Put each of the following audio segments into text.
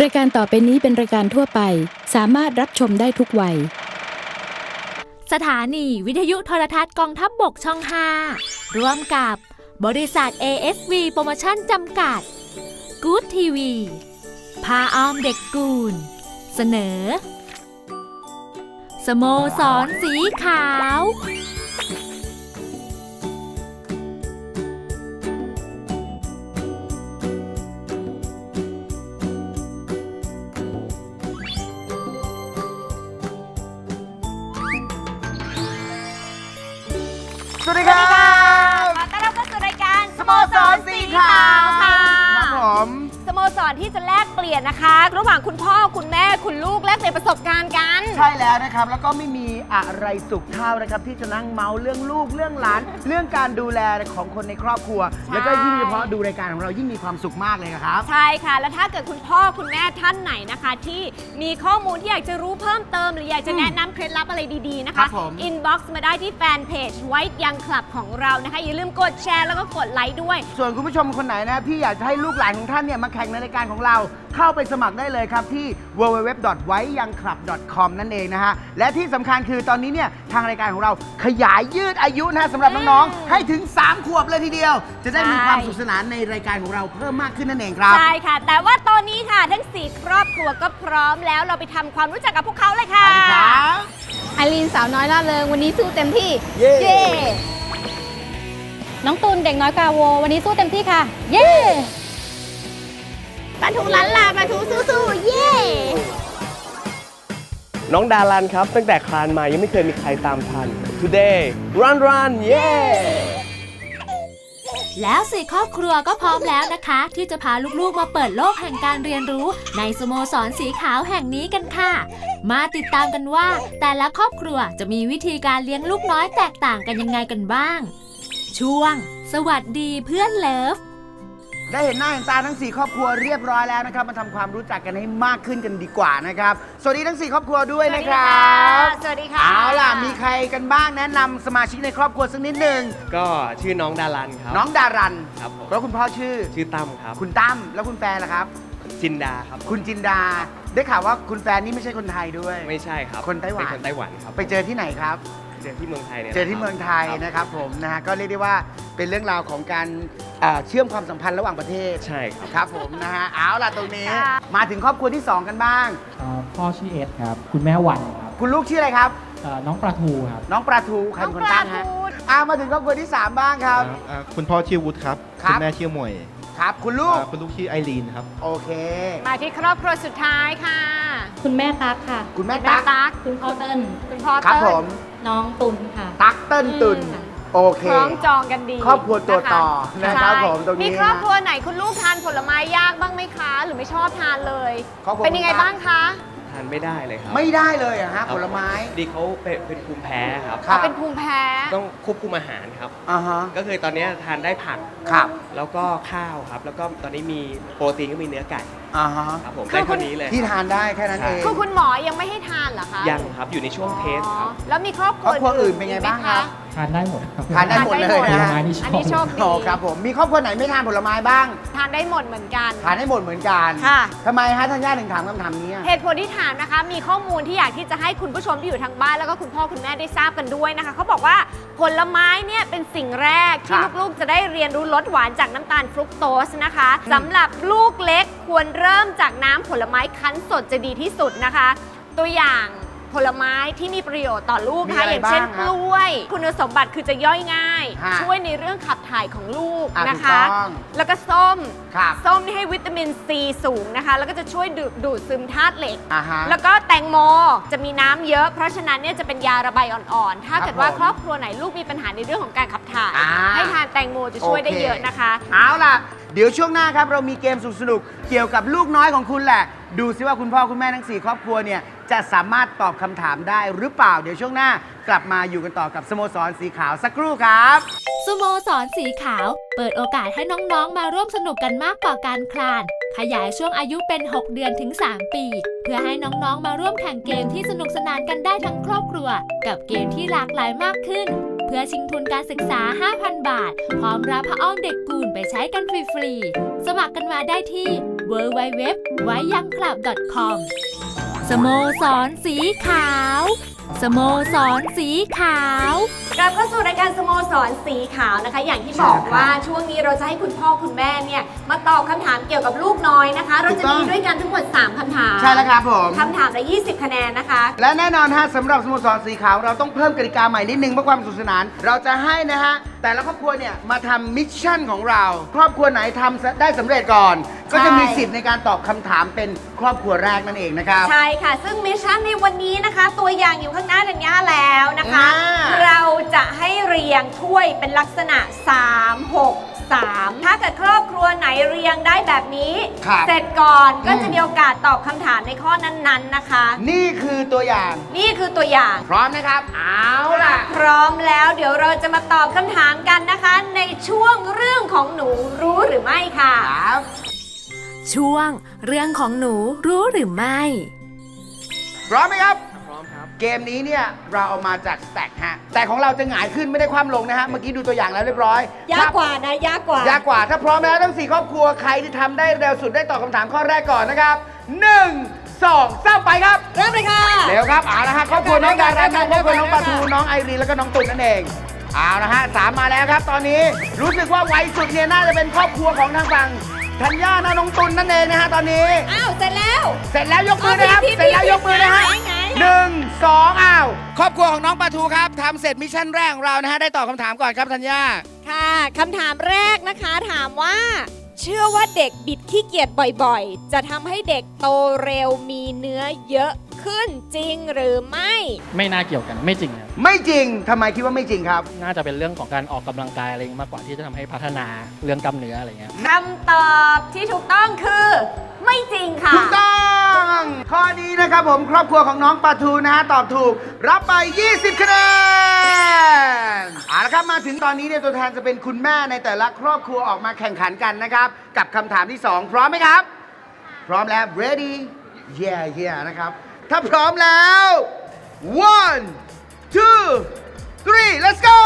รายการต่อไปนี้เป็นรายการทั่วไป สามารถรับชมได้ทุกวัย สถานีวิทยุโทรทัศน์กองทัพบบกช่อง 5 ร่วมกับบริษัท ASV โปรโมชั่นจำกัด Good TV พาออมเด็กกูล เสนอ สโมสรสีขาว สวัสดีครับขอต้อนรับเข้าสู่รายการสโมสรสีขาว ลกเปลี่ยนนะคะ ระหว่างคุณพ่อคุณแม่คุณลูกแลกเปลี่ยนประสบการณ์กัน ใช่แล้วนะครับ แล้วก็ไม่มีอะไรสุขเท่านะครับ ที่จะนั่งเมาเรื่องลูกเรื่องหลาน เรื่องการดูแลของคนในครอบครัว แล้วก็ยิ่งเฉพาะดูรายการของเรายิ่งมีความสุขมากเลยครับ ใช่ค่ะ แล้วถ้าเกิดคุณพ่อคุณแม่ท่านไหนนะคะ ที่มีข้อมูลที่อยากจะรู้เพิ่มเติม หรืออยากจะแนะนำเคล็ดลับอะไรดีๆนะครัคะ บผม อินบ็อกซ์มาได้ที่แฟนเพจไว้ยังคลับของเรานะคะ อย่าลืมกดแชร์แล้วก็กดไลค์ด้วย ส่วนคุณผู้ชมคนไหนนะพี่อยากจะให้ลูกหลานของท่านเนี่ยมาแข่งในรายการของเราเข้าไปสมัครได้เลยครับที่ www.waiyangclub.com นั่นเองนะฮะ และที่สำคัญคือตอนนี้เนี่ยทางรายการของเราขยายยืดอายุนะฮะสำหรับน้องๆให้ถึง 3 ขวบเลยทีเดียว จะได้มีใช่ความสุขสนานในรายการของเราเพิ่มมากขึ้นนั่นเองครับ ใช่ค่ะ แต่ว่าตอนนี้ค่ะทั้ง4ครอบครัวก็พร้อมแล้วเราไปทำความรู้จักกับพวกเขาเลยค่ะ ไปครับ ไอรีนสาวน้อยล่าเริงวันนี้สู้เต็มที่ เย้ เย้น้องตูนเด็กน้อยกาโว วันนี้สู้เต็มที่ค่ะ เย้ ปลาทูลันลาปลาทูสู้ๆเย้น้องดารันครับ ตั้งแต่คลานมายังไม่เคยมีใครตามทัน today run run yeah แล้วสี่ครอบครัวก็พร้อมแล้วนะคะ ที่จะพาลูกๆมาเปิดโลกแห่งการเรียนรู้ ในสโมสรสีขาวแห่งนี้กันค่ะ มาติดตามกันว่า แต่ละครอบครัวจะมีวิธีการเลี้ยงลูกน้อยแตกต่างกันยังไงกันบ้าง ช่วง สวัสดีเพื่อนเลิฟ ได้เห็นหน้าเห็นตาทั้ง 4 ครอบครัวเรียบร้อยแล้วนะครับ มาทำความรู้จักกันให้มากขึ้นกันดีกว่านะครับ สวัสดีทั้ง 4 ครอบครัวด้วยนะครับสวัสดีค่ะ เอาล่ะ มีใครกันบ้างแนะนำสมาชิกในครอบครัวสักนิดหนึ่งก็ชื่อน้องดารันครับ น้องดารัน ครับผม แล้วคุณพ่อชื่อ ชื่อตั้มครับคุณตั้มแล้วคุณแฟนล่ะครับ จินดาครับ คุณจินดา ได้ข่าวว่าคุณแฟนนี่ไม่ใช่คนไทยด้วย ไม่ใช่ครับคนไต้หวัน เป็นคนไต้หวันครับ ไปเจอที่ไหนครับ เจอที่เมืองไทยเนี่ยเจอที่เมืองไทยครับนะครับผมนะฮะก็เรียกได้ว่าเป็นเรื่องราวของการอ่าเชื่อมความสัมพันธ์ระหว่างประเทศใช่ครับ ครับผมนะฮะเอาล่ะตรงนี้ ค่ะ มาถึงครอบครัวที่2กันบ้าง อ่าพ่อชื่อเอสครับ คุณแม่วันครับ คุณลูกชื่ออะไรครับ เอ่อน้องปลาทูครับ น้องปลาทูใครเป็นคนตั้งฮะอามาถึงครอบครัวที่ 3 บ้างครับ อ่าอ่าคุณพ่อชื่อวุฒิครับ ครับณแม่ชื่อหมวยครับ คุณลูก อ่าคุณลูกชื่อไอรีนครับ โอเค มาที่ครอบครัวสุดท้ายค่ะคุณแม่ตั๊กค่ะ คุณแม่แม่ตั๊กตั๊กคุณพ่อเติ้ลคุณพ่อครับเติ้ล ผมน้องตุนค่ะ ตั๊กเติ้ลตุนค่ะโอเค คล้องจองกันดีครอบครัวตัวต่อนะครับใช่ผมตรงนี้มีครอบครัวไหนคุณลูกทานผลไม้ยากบ้างไหมคะ หรือไม่ชอบทานเลย ครอบครัวเป็นยังไงคุณตั๊กบ้างคะ ทานไม่ได้เลยครับไม่ได้เลยเหรอะฮะครับผลไม้ดีเขาเป็นเป็นภูมิแพ้ครับ ครับเป็นภูมิแพ้ ต้องควบคุมอาหารครับ อ่าฮะก็คือตอนนี้ทานได้ผัก ครับ แล้วก็ข้าวครับ แล้วก็ตอนนี้มีโปรตีนก็มีเนื้อไก่ อ่าฮะครับผมคือได้คุเท่าณนี้เลยที่ทานได้แค่นั้นใช่เองคือคุณหมอยังไม่ให้ทานเหรอคะยังครับอยู่ในช่วงเทสครับอ๋อแล้วมีครอบคครัรวอบครัวอื่นเป็นไงบ้างครับ ทานได้หมดครับ ทานได้หมดเลยผลนะไม้ฮะนี่ชอันอบนี้โชคดีโอ้ครับผมมีครอบครัวไหนไม่ทานผลไม้บ้าง ทานได้หมดเหมือนกัน ทานให้หมดเหมือนกันค่ะ ทำไมฮะท่านญาติถึงถามคำถามนี้อะเหตุผลที่ถามนะคะ มีข้อมูลที่อยากที่จะให้คุณผู้ชมที่อยู่ทางบ้านแล้วก็คุณพ่อคุณแม่ได้ทราบกันด้วยนะคะเขาบอกว่าผลไม้เนี่ยเป็นสิ่งแรกที่ลูกๆ จะได้เรียนรู้รสหวานจากน้ำตาลฟรุกโตสนะคะสำหรับลูกเล็กควรเริ่มจากน้ำผลไม้คั้นสดจะดีที่สุดนะคะ ตัวอย่างผลไม้ที่มีประโยชน์ต่อลูกมีนะคะอะไรอย่างเช่นบ้างกครับล้วย คุณสมบัติคือจะย่อยง่าย ฮะช่วยในเรื่องขับถ่ายของลูกอะนะคะ ถูกต้อง แล้วก็ส้ม ครับส้มนี่ให้วิตามินซีสูงนะคะ แล้วก็จะช่วยดูดดูดซึมธาตุเหล็ก อ่าฮะ แล้วก็แตงโมจะมีน้ำเยอะ เพราะฉะนั้นเนี่ยจะเป็นยาระบายอ่อนๆ ถ้าครับเกิดว่าผมครอบครัวไหนลูกมีปัญหาในเรื่องของการขับถ่าย อ่าให้ทานแตงโมจะช่วยได้โอเค เยอะนะคะ เอาล่ะ เดี๋ยวช่วงหน้าครับเรามีเกมสนุกๆเกี่ยวกับลูกน้อยของคุณแหละ ดูซิว่าคุณพ่อคุณแม่ทั้ง 4 ครอบครัวเนี่ยจะสามารถตอบคำถามได้หรือเปล่า เดี๋ยวช่วงหน้ากลับมาอยู่กันต่อกับสโมสรสีขาวสักครู่ครับ สโมสรสีขาว เปิดโอกาสให้น้องๆ มาร่วมสนุกกันมากกว่าการคลาน ขยายช่วงอายุเป็น 6 เดือนถึง 3 ปี เพื่อให้น้องๆ มาร่วมแข่งเกมที่สนุกสนานกันได้ทั้งครอบครัว กับเกมที่หลากหลายมากขึ้น เพื่อชิงทุนการศึกษา 5,000 บาท พร้อมรับผ้าอ้อมเด็กกูลไปใช้กันฟรีๆ สมัครกันมาได้ที่ www ไว้ยังคลับ .com สโมสรสีขาว สโมสรสีขาว กลับเข้าสู่รายการสโมสรสีขาวนะคะ อย่างที่บอกว่าช่วงนี้เราจะให้คุณพ่อคุณแม่เนี่ยมาตอบคำถามเกี่ยวกับลูกน้อยนะคะ เราจะมีด้วยกันทั้งหมด 3คำถามใช่แล้วครับผม คำถามละ20 คะแนนนะคะ และแน่นอนฮะสำหรับสโมสรสีขาว เราต้องเพิ่มกติกาใหม่นิดนึงเพื่อความสนุกสนาน เราจะให้นะฮะ แต่ละครอบครัวเนี่ยมาทำมิชชั่นของเรา ครอบครัวไหนทำได้สำเร็จก่อน ก็จะมีสิทธิ์ในการตอบคำถามเป็นครอบครัวแรกนั่นเองนะครับ ใช่ค่ะ ซึ่งมิชชั่นในวันนี้นะคะ ตัวอย่างอยู่ข้างหน้าดัญญาแล้วนะคะ อ่า เราจะให้เรียงถ้วยเป็นลักษณะ 3 6 3 ถ้าเกิดครอบครัวไหนเรียงได้แบบนี้ ครับเสร็จก่อนก็อืมจะมีโอกาสตอบคำถามในข้อนั้นๆนะคะ นี่คือตัวอย่าง นี่คือตัวอย่าง พร้อมนะครับ เอาล่ะ พร้อมแล้วเดี๋ยวเราจะมาตอบคำถามกันนะคะ ในช่วงเรื่องของหนูรู้หรือไม่ค่ะ ครับ ช่วง เรื่องของหนูรู้หรือไม่ พร้อมไหมครับพร้อมครับ เกมนี้เนี่ยเราเอามาจากสแต็กฮะ แต่ของเราจะหงายขึ้นไม่ได้คว่ำลงนะฮะ เมื่อกี้ดูตัวอย่างแล้วเรียบร้อยยากกว่านะยากกว่ายากกว่า ถ้าพร้อมแล้วทั้ง4ครอบครัวใครที่ทำได้เร็วสุดได้ตอบคำถามข้อแรกก่อนนะครับ1 2 3ไปครับ เริ่มเลยค่ะ เร็วครับเอาละฮะครอบครัวน้องดารันน้องครอบครัวน้องปลาทูน้องไอรีนแล้วก็น้องตุนนั่นเองเอาละฮะสามมาแล้วครับตอนนี้รู้สึกว่าไวสุดเนี่ยน่าจะเป็นครอบครัวของทางฝั่งธัญญานะน้องตุนนั่นเองนะฮะตอนนี้ อ้าว เสร็จแล้ว เสร็จแล้วยกมือนะครับเอาพี่เสร็จแล้วยกมือนะฮะพี่พี่ หนึ่งสองอ้าวครอบครัวของน้องปลาทูครับทำเสร็จมิชชั่นแรกของเรานะฮะได้ตอบคำถามก่อนครับธัญญาค่ะคำถามแรกนะคะถามว่า เชื่อว่าเด็กบิดขี้เกียจบ่อยๆ จะทำให้เด็กโตเร็วมีเนื้อเยอะขึ้นจริงหรือไม่ ไม่น่าเกี่ยวกันไม่จริงครับไม่จริงทำไมคิดว่าไม่จริงครับน่าจะเป็นเรื่องของการออกกำลังกายอะไรมากกว่าที่จะทำให้พัฒนาเรื่องกล้ามเนื้ออะไรเงี้ยคำตอบที่ถูกต้องคือ ไม่จริงค่ะ ถูกต้องข้อนี้นะครับผมครอบครัวของน้องปาทูนะฮะตอบถูก รับไป 20 คะแนนเอาละครับมาถึงตอนนี้เนี่ยตัวแทนจะเป็นคุณแม่ในแต่ละครอบครัวออกมาแข่งขันกันนะครับ กับคำถามที่ 2 พร้อมไหมครับ พร้อมแล้ว ready yeah yeah นะครับ ถ้าพร้อมแล้ว one two three let's go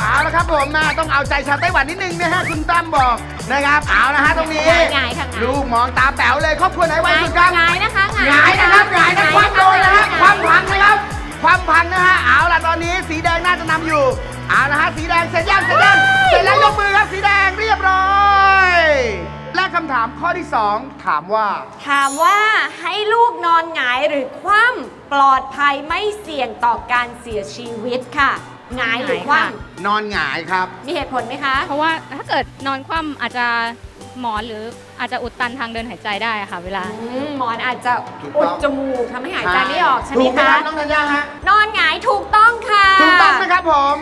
เอาละครับผมมาต้องเอาใจชาวไต้หวันนิดนึงนะฮะคุณตั้มบอกนะครับเอาละฮะตรงนี้หงายค่ะหงาย ลูกมองตาแป๋วเลยครอบครัวไหนไวสุดครับ หงายนะคะ หงายนะครับหงายนะความโดนนะฮะความพังนะครับ ความพังนะฮะเอาล่ะตอนนี้สีแดงน่าจะนำอยู่เอาละฮะสีแดงเสร็จยังเสร็จยังเสร็จแล้วยกมือครับสีแดงเรียบร้อยและคำถามข้อที่ 2 ถามว่า ถามว่าให้ลูกนอนหงายหรือคว่ำปลอดภัยไม่เสี่ยงต่อการเสียชีวิตค่ะหงายหรือคว่นอนหงายครับำมีเหตุผลไหมคะ เพราะว่าถ้าเกิดนอนคว่ำอาจจะ หมอนหรืออาจจะอุดตันทางเดินหายใจได้อะค่ะ เวลา อืมหมอนอาจจะถูกต้องอุดจมูกทำให้หายใจไม่ออกใช่ไหมถูกไหมคะครับน้องธัญญาฮะนอนหงายถูกต้องค่ะถูกต้องนะครับผม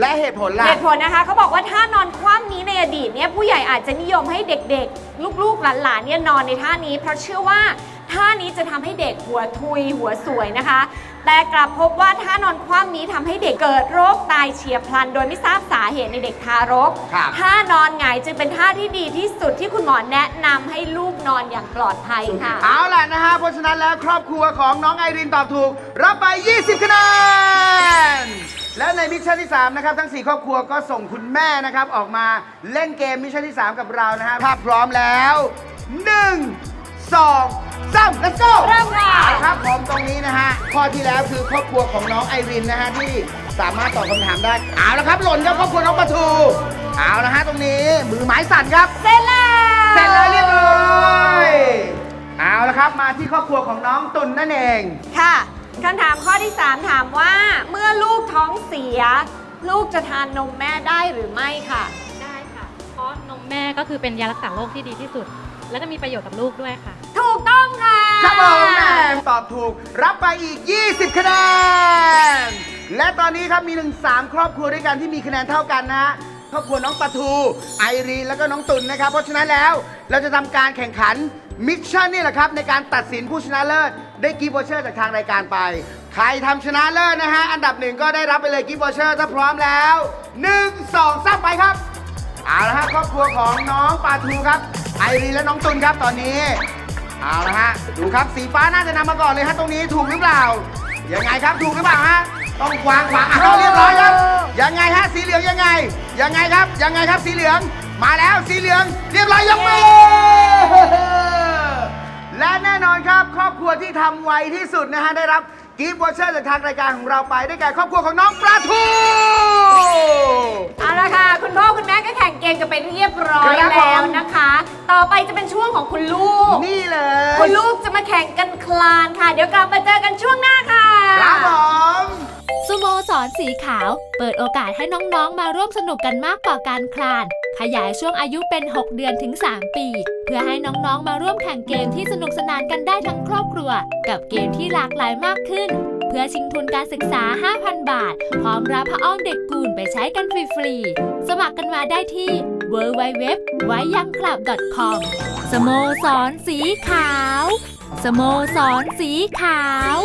และเหตุผลล่ะ เหตุผลนะคะเขาบอกว่าท่านอนคว่ำนี้ในอดีตเนี่ยผู้ใหญ่อาจจะนิยมให้เด็กๆ ลูกๆหลานๆเนี่ยนอนในท่านี้ เพราะเชื่อว่า ท่านี้จะทำให้เด็กหัวทุยหัวสวยนะคะ แต่กลับพบว่าท่านอนคว่ำนี้ทำให้เด็กเกิดโรคตายเฉียบพลัน โดยไม่ทราบสาเหตุในเด็กทารกครับท่านอนหงายจึงเป็นท่าที่ดีที่สุดที่คุณหมอแนะนำให้ลูกนอนอย่างปลอดภัยค่ะ เอาล่ะนะฮะเพราะฉะนั้นแล้วครอบครัวของน้องไอรินตอบถูก รับไป 20คะแนนและในมิชชั่นที่ 3 นะครับ ทั้ง 4 ครอบครัวก็ส่งคุณแม่นะครับ ออกมาเล่นเกมมิชชั่นที่ 3 กับเรานะฮะถ้าพร้อมแล้ว 1 2 3 let's go เริ่มค่ะเอาละครับผมตรงนี้นะฮะ ข้อที่แล้วคือครอบครัวของน้องไอรินนะฮะที่สามารถตอบคำถามได้ เอาละครับหล่นครับครอบครัวน้องปะทูเอาละฮะตรงนี้มือไม้สั่นครับ เสร็จแล้วเสร็จแล้วเรียบร้อยเอาละครับมาที่ครอบครัวของน้องตุลนั่นเอง ค่ะคำถามข้อที่ 3 ถามว่า เมื่อลูกท้องเสีย ลูกจะทานนมแม่ได้หรือไม่ค่ะ ได้ค่ะ เพราะนมแม่ก็คือเป็นยารักษาโรคที่ดีที่สุด และจะมีประโยชน์กับลูกด้วยค่ะ ถูกต้องค่ะครับผมแม่ตอบถูกรับไปอีก 20 คะแนน และตอนนี้ครับมีหนึ่งสามครอบครัวด้วยกันที่มีคะแนนเท่ากันนะฮะครอบครัวน้องปะทู ไอรีนแล้วก็น้องตุลนะครับ เพราะฉะนั้นแล้วเราจะทำการแข่งขันมิชชั่นนี่แหละครับ ในการตัดสินผู้ชนะเลิศได้กิฟต์วอเชอร์จากทางรายการไป ใครทำชนะเลิศนะฮะ อันดับหนึ่งก็ได้รับไปเลยกิฟต์วอเชอร์ถ้าพร้อมแล้ว 1 2 3ไปครับ เอาละฮะครอบครัวของน้องปาทูครับ ไอรีและน้องตุนครับตอนนี้เอาละฮะดูครับสีฟ้าน่าจะนำมาก่อนเลยฮะตรงนี้ถูกหรือเปล่ายังไงครับถูกหรือเปล่าฮะต้องวางขวาเอาเรียบร้อยครับยังไงฮะสีเหลืองยังไง ยังไงครับยังไงครับสีเหลืองมาแล้วสีเหลือง เรียบร้อยยกมือและแน่นอนครับ ครอบครัวที่ทำไวที่สุดนะฮะได้รับกิฟต์วอเชอร์จากทางรายการของเราไปได้แก่ครอบครัวของน้องปลาทู เอาละค่ะ คุณพ่อคุณแม่ก็แข่งเกมกันไปเรียบร้อยครับผม แล้วนะคะ ต่อไปจะเป็นช่วงของคุณลูก นี่เลยคุณลูกจะมาแข่งกันคลานค่ะ เดี๋ยวกลับมาเจอกันช่วงหน้าค่ะ ครับผมสโมสรสีขาว เปิดโอกาสให้น้องๆ มาร่วมสนุกกันมากกว่าการคลาน ขยายช่วงอายุเป็น 6 เดือนถึง 3 ปี เพื่อให้น้องๆ มาร่วมแข่งเกมที่สนุกสนานกันได้ทั้งครอบครัว กับเกมที่หลากหลายมากขึ้น เพื่อชิงทุนการศึกษา 5,000 บาท พร้อมรับพระอ้อมเด็กกูลไปใช้กันฟรีๆ สมัครกันมาได้ที่ www ไว้ยังคลับ .com สโมสรสีขาว สโมสรสีขาว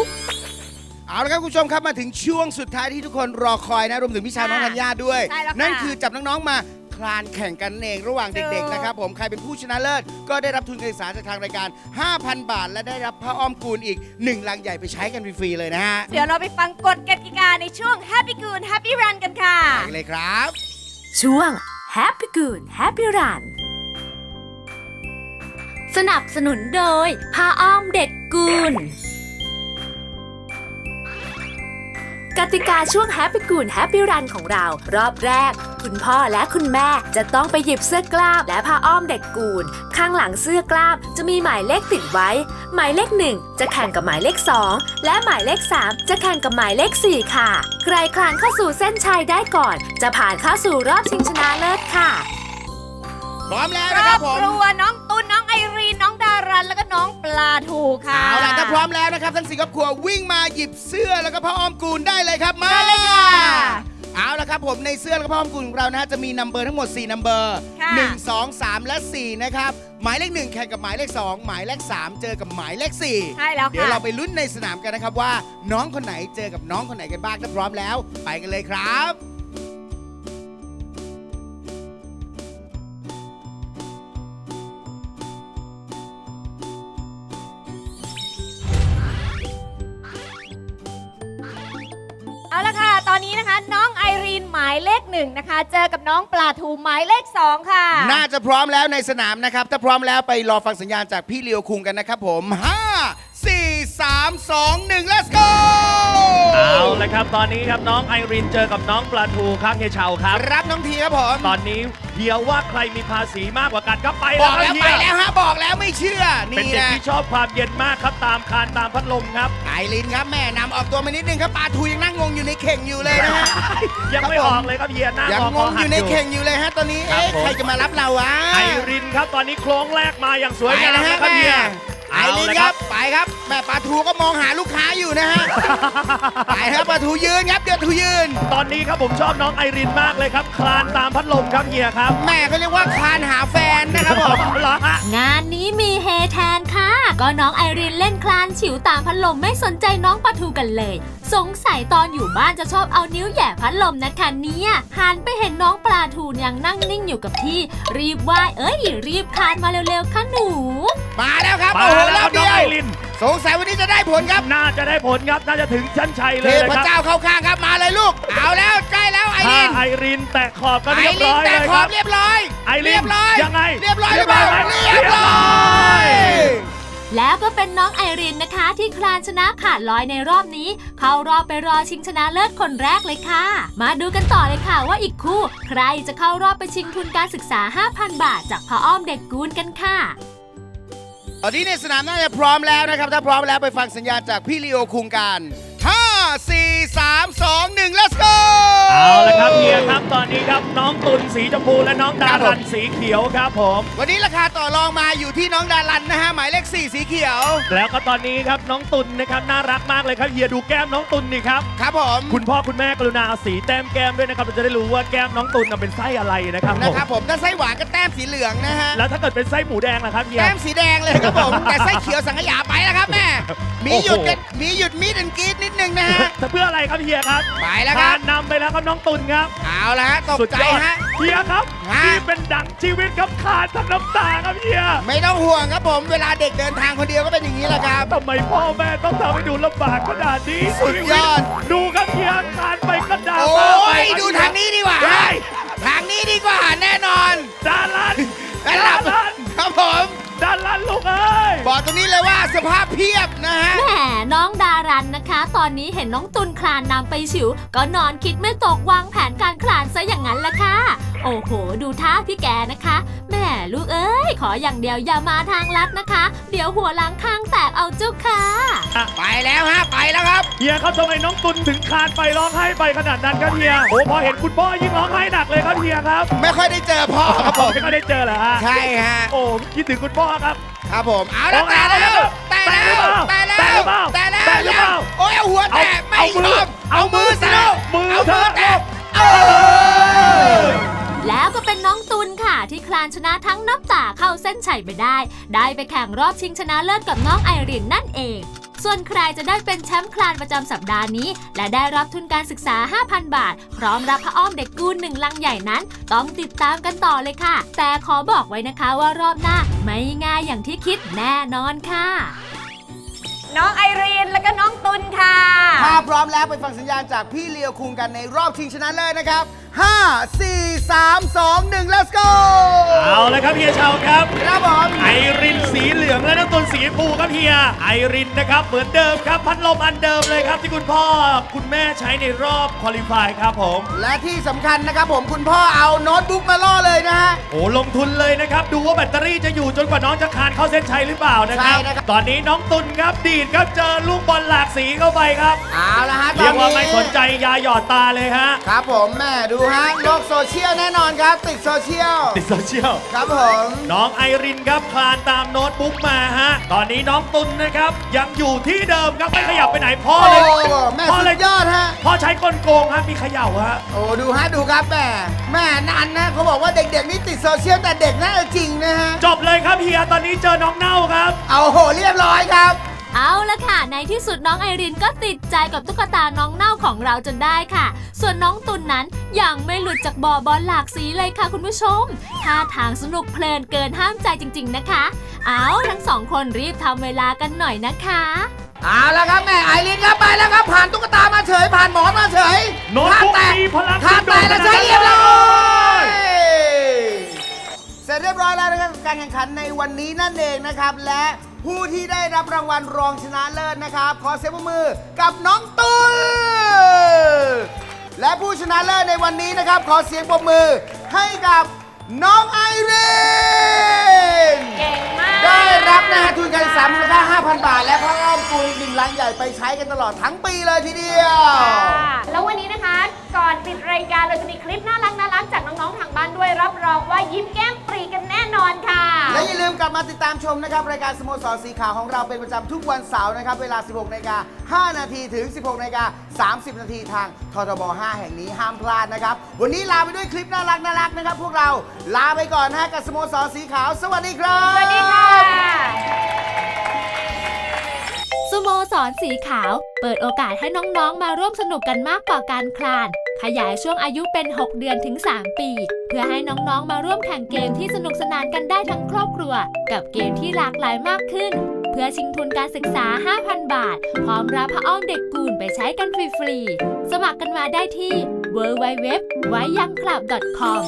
เอาละครับคุณผู้ชมครับมาถึงช่วงสุดท้ายที่ทุกคนรอคอยนะรวมถึงพี่ชายน้องธัญญาด้วย ใช่แล้วค่ะ นั่นคือจับน้อง ๆ มาค ลานแข่งกันเองระหว่างเด็กถูกๆนะครับผมใครเป็นผู้ชนะเลิศก็ได้รับทุนการศึกษาจากทางรายการ 5,000 บาท และได้รับผ้าอ้อมกูลอีก1ลังใหญ่ไปใช้กันฟรีๆเลยนะฮะเดี๋ยวเราไปฟังกฎกติกาในช่วง Happy Good Happy Run กันค่ะไปกันเลยครับ ช่วง Happy Good Happy Run สนับสนุนโดยผ้าอ้อมเด็กกูล กติกาช่วง Happy Good Happy Run ของเรา รอบแรก คุณพ่อและคุณแม่จะต้องไปหยิบเสื้อกล้ามและผ้าอ้อมเด็กกูลข้างหลังเสื้อกล้ามจะมีหมายเลขติดไว้ หมายเลขหนึ่งจะแข่งกับหมายเลข 2 และหมายเลข 3 จะแข่งกับหมายเลข 4 ค่ะ ใครคลานเข้าสู่เส้นชัยได้ก่อน จะผ่านเข้าสู่รอบชิงชนะเลิศค่ะ พร้อมแล้วครนะคอรับบผม ครัวน้องตุนน้องไอรีนน้องดา รันแล้วก็น้องปลาทูค่ะ เอาล่ะถ้าพร้อมแล้วนะครับทั้งสี่ครอบครัววิ่งมาหยิบเสื้อแล้วก็ผ้าอ้อมกูลได้เลยครับมาได้เลยค่ะเอาละครับผมในเสื้อแล้วก็ผ้าอ้อมกูลของเรานะฮะจะมีนัมเบอร์ทั้งหมด4นัมเบอร์ค่ะ 1 2 3 และ 4 นะครับ หมายเลข 1 แข่งกับหมายเลข 2 หมายเลข 3 เจอกับหมายเลข 4 ใช่แล้วเดี๋ยวค่ะ เราไปลุ้นในสนามกันนะครับว่าน้องคนไหนเจอกับน้องคนไหนกันบ้างถ้าพร้อมแล้ว ไปกันเลยครับ ไอรีนหมายเลขหนึ่งนะคะ เจอกับน้องปลาทูหมายเลขสองค่ะ น่าจะพร้อมแล้วในสนามนะครับ ถ้าพร้อมแล้วไปรอฟังสัญญาณจากพี่เลียวคุงกันนะครับผม 5 4 3 2 1 let's go เอาละครับ ตอนนี้ครับน้องไอรินเจอกับน้องปลาทูครับเฮียเชาครับ รับน้องทีครับผม ตอนนี้เฮียว่าใครมีภาษีมากกว่ากันก็ไปบแล้อวกคแล้รับวเฮีไปยแล้วฮะบอกแล้วไม่เชื่อเป็นนี่เด็กนะที่ชอบความเย็นมากครับตามคานตามพัดลมครับไอรินครับแม่นำออกตัวมานิดนึงครับปลาทูยังนั่งงงอยู่ในเข่งอยู่เลยนะฮะ ยังไม่ครับอผมอกเลยครับเฮียหน้ายังงงงอยู่ในเข่งอยู่เลยฮะตอนนี้ครับเอ๊ะผมใครจะมารับเราวะไอรินครับตอนนี้โครงแรกมาอย่างสวยไปงามนะฮะนะครับแม่เฮียไอรินครับไปครับ แม่ปลาทูก็มองหาลูกค้าอยู่นะฮะ ไปครับปลาทูยืนครับเดี๋ยวทูยืน ตอนนี้ครับผมชอบน้องไอรินมากเลยครับ คลานตามพัดลมครับเฮียครับแม่เขาเรียกว่าคลานหาแฟนนะครับผม เหรอฮะงานนี้มีเฮแทนค่ะ ก็น้องไอรินเล่นคลานฉิวตามพัดลมไม่สนใจน้องปะทูกันเลย สงสัยตอนอยู่บ้านจะชอบเอานิ้วแหย่พัดลมนะคะเนี่ยหันไปเห็นน้องปลาทูยังนั่งนิ่งอยู่กับที่ รีบว่ายเอ้ยรีบคลานมาเร็วๆค่ะหนู มาแล้วครับมาโอ้โหแล้วรคอรับบน้องเดียวไอริน สงสัยวันนี้จะได้ผลครับน่าจะได้ผลครับ น่าจะถึงชั้นชัยเลเทยนะพครับเจ้าเข้าข้างครับมาเลยลูก เอาแล้วใกล้แล้วไอถ้ารินไอรินแตะขอบก็ไอเรียบริร้นอยแต่เลยขคอรับบ เรียบร้อยไอรินเรียบร้อยยังไงเรียบร้อยหเรีรืยอบเปล่าร้อยไหมเรียบร้อย แล้วก็เป็นน้องไอรินนะคะ ที่คลานชนะขาดลอยในรอบนี้ เข้ารอบไปรอชิงชนะเลิศคนแรกเลยค่ะ มาดูกันต่อเลยค่ะว่าอีกคู่ ใครจะเข้ารอบไปชิงทุนการศึกษา 5,000 บาท จากพ่ออ้อมเด็กกูนกันค่ะ ตอนนี้ในสนามน่าจะพร้อมแล้วนะครับ ถ้าพร้อมแล้วไปฟังสัญญาณจากพี่ลีโอคุงกัน 4 3 2 1 let's go เอาละครับเฮียครับตอนนี้ครับน้องตุลสีชมพูและน้องดาครับผรัมนสีเขียวครับผม วันนี้ราคาต่อรองมาอยู่ที่น้องดารันนะฮะหมายเลข4สีเขียว แล้วก็ตอนนี้ครับน้องตุลนะครับน่ารักมากเลยครับเฮียดูแก้มน้องตุลนี่ครับครับผมคุณพ่อคุณแม่กรุณาเอาสีแต้มแก้มด้วยนะครับเราจะได้รู้ว่าแก้มน้องตุลน่ะเป็นไส้อะไรนะครับผนะมครับผมถ้าไส้หวานก็แต้มสีเหลืองนะฮะแล้วถ้าเกิดเป็นไส้หมูแดงล่ะครับเฮียแต้มสีแดงเลยครับผมแต่ไส้เขียวสังขยาไปแล้วครับแม่มีหยุดกันมีหยุดมีดอันกรีดนิดนึงนะฮะจะเพื่ออะไรครับเฮียครับไปแล้วครับทานนำไปแล้วครับน้องตุลครับเอาละฮะตกสุดใจยอดฮะ เฮียครับฮะ นี่เป็นดังชีวิตครับขาดทั้งน้ำตาครับเฮียไม่ต้องห่วงครับผม เวลาเด็กเดินทางคนเดียวก็เป็นอย่างนี้แหละครับ ทำไมพ่อแม่ต้องทำให้ดูลำบากขนาดนี้สุดยอด ดูครับเฮียขาดไปกระดาษโอ้ยดูทางนี้ดีกว่าได้ทางนี้ดีกว่าแน่นอนดารัน ดารัน ครับผมารันลูกเอ้ยบอกตรงนี้เลยว่าสภาพเพียบนะฮะ แหมน้องดารันนะคะ ตอนนี้เห็นน้องตุนคลานนำไปฉิว ก็นอนคิดไม่ตกวางแผนการคลานซะอย่างนั้นละค่ะ โอ้โห ดูท่าพี่แกนะคะแหม่ลูกเอ้ย ขออย่างเดียวอย่ามาทางลัดนะคะ เดี๋ยวหัวล้างข้างแตกเอาจ้าค่ะ ไปแล้วฮะ ไปแล้วครับ เฮียครับทำไมน้องตุนถึงคลานไปร้องไห้ไปขนาดนั้นครับเฮียโอ้พอเห็นคุณพ่อยิ่งร้องไห้หนักเลยครับเฮียครับไม่ค่อยได้เจอพ่อครับผมไม่ค่อยได้เจอเหรอฮะใช่ฮะ โอ้คิดถึงคุณพ่อครับ ครับผม เอาแล้วแต่แล้วแต่แล้วแต่แล้วแต่หรือเปล่าแต่แล้วแต่หรือเปล่าโอ้ยเอาหัวแตะไม่เอามืยออมเอามือสิลูกมือเอามือเถแตะอะเออแล้วก็เป็นน้องตุนค่ะ ที่คลานชนะทั้งน้ำตาเข้าเส้นชัยไปได้ ได้ไปแข่งรอบชิงชนะเลิศกับน้องไอรินนั่นเอง ส่วนใครจะได้เป็นแชมป์คลานประจำสัปดาห์นี้ และได้รับทุนการศึกษา 5,000 บาท พร้อมรับพระอ้อมเด็กกูลหนึ่งลังใหญ่นั้น ต้องติดตามกันต่อเลยค่ะ แต่ขอบอกไว้นะคะว่ารอบหน้าไม่ง่ายอย่างที่คิดแน่นอนค่ะ น้องไอรีนแล้วก็น้องตุลค่ะ ถ้าพร้อมแล้วไปฟังสัญญาณจากพี่เลียวคุงกันในรอบชิงชนะเลิศนะครับ5 4 3 2 1 let's go เอาเลยครับเฮียชาวครับ ครับผมไอรินสีเหลืองและน้ำตุนสีชมพูครับเฮีย ไอรินนะครับเหมือนเดิมครับ พัดลมอันเดิมเลยครับที่คุณพ่อคุณแม่ใช้ในรอบคอลิฟายครับผม และที่สำคัญนะครับผมคุณพ่อเอาโน้ตบุ๊กมาล่อเลยนะฮะ โอ้ลงทุนเลยนะครับ ดูว่าแบตเตอรี่จะอยู่จนกว่าน้องจะคานเข้าเส้นชัยหรือเปล่านะครับ ใช่นะครับ ตอนนี้น้องตุนครับดีดครับเจอลูกบอลหลากสีเข้าไปครับ เอาละฮะตเรีอยนกว่านี้ไม่สนใจยาหยอดตาเลยฮะ ครับผมแม่ดูฮะโลกโซเชียลแน่นอนครับ ติดโซเชียล ติดโซเชียล ครับผม น้องไอรินครับคลานตามโน้ตบุ๊กมาฮะ ตอนนี้น้องตุนนะครับ ยังอยู่ที่เดิมครับไม่ขยับไปไหนพ่อโอ้เลยแม่พ่อสุเลยดยอดฮะ พ่อใช้กลโกงฮะมีเขย่าฮะ โอ้ดูฮะ ดูครับแม่แม่นันนะเขาบอกว่าเด็กๆนี่ติดโซเชียลแต่เด็กน่าจะจริงนะฮะ จบเลยครับเฮียตอนนี้เจอน้องเน่าครับ เอาโหเรียบร้อยครับ เอาละค่ะ ในที่สุดน้องไอรินก็ติดใจกับตุ๊กตาน้องเน่าของเราจนได้ค่ะ ส่วนน้องตุนนั้นยังไม่หลุดจากบ่อบอลหลากสีเลยค่ะคุณผู้ชมท่าทางสนุกเพลินเกินห้ามใจจริง ๆนะคะ เอาทั้งสองคนรีบทำเวลากันหน่อยนะคะเอาละครับแม่ไอรินครับไปแล้วครับผ่านตุ๊กตามาเฉย ผ่านหมอนมาเฉยโน้ตบุ๊กท่าแตะมีพลังท่าแตะดึแล้วงดูดใช้เรียบร้อยยเสร็จเรียบร้อยแล้วนะครับกับการแข่งขันในวันนี้นั่นเองนะครับและ ผู้ที่ได้รับรางวัลรองชนะเลิศนะครับ ขอเสียงปรบมือกับน้องตุลและผู้ชนะเลิศในวันนี้นะครับ ขอเสียงปรบมือให้กับน้องไอรินเก่งมากได้รับนะฮะทุนการศึกษามูลค่า5,000 บาท และพระอ้อมปูนอีกหนึ่งลังใหญ่ไปใช้กันตลอดทั้งปีเลยทีเดียว ปิดรายการเราจะมีคลิปน่ารักน่ารักจากน้องๆทางบ้านด้วยรับรองว่ายิ้มแก้มปรีกันแน่นอนค่ะ และอย่าลืมกลับมาติดตามชมนะครับ รายการสโมสรสีขาวของเราเป็นประจำทุกวันเสาร์นะครับ เวลา 16นาฬิกา5นาทีถึง 16นาฬิกา30 นาทีทางททบ 5 แห่งนี้ห้ามพลาดนะครับ วันนี้ลาไปด้วยคลิปน่ารักน่ารักนะครับ พวกเราลาไปก่อนนะฮะกับสโมสรสีขาว สวัสดีครับสวัสดีค่ะสโมสรสีขาว เปิดโอกาสให้น้องๆมาร่วมสนุกกันมากกว่าการคลาน ขยายช่วงอายุเป็น 6 เดือนถึง 3 ปี เพื่อให้น้องๆ มาร่วมแข่งเกมที่สนุกสนานกันได้ทั้งครอบครัว กับเกมที่หลากหลายมากขึ้น เพื่อชิงทุนการศึกษา 5,000 บาท พร้อมรับพระอ้อมเด็กกูลไปใช้กันฟรีๆ สมัครกันมาได้ที่ www ไว้ยังคลับ .com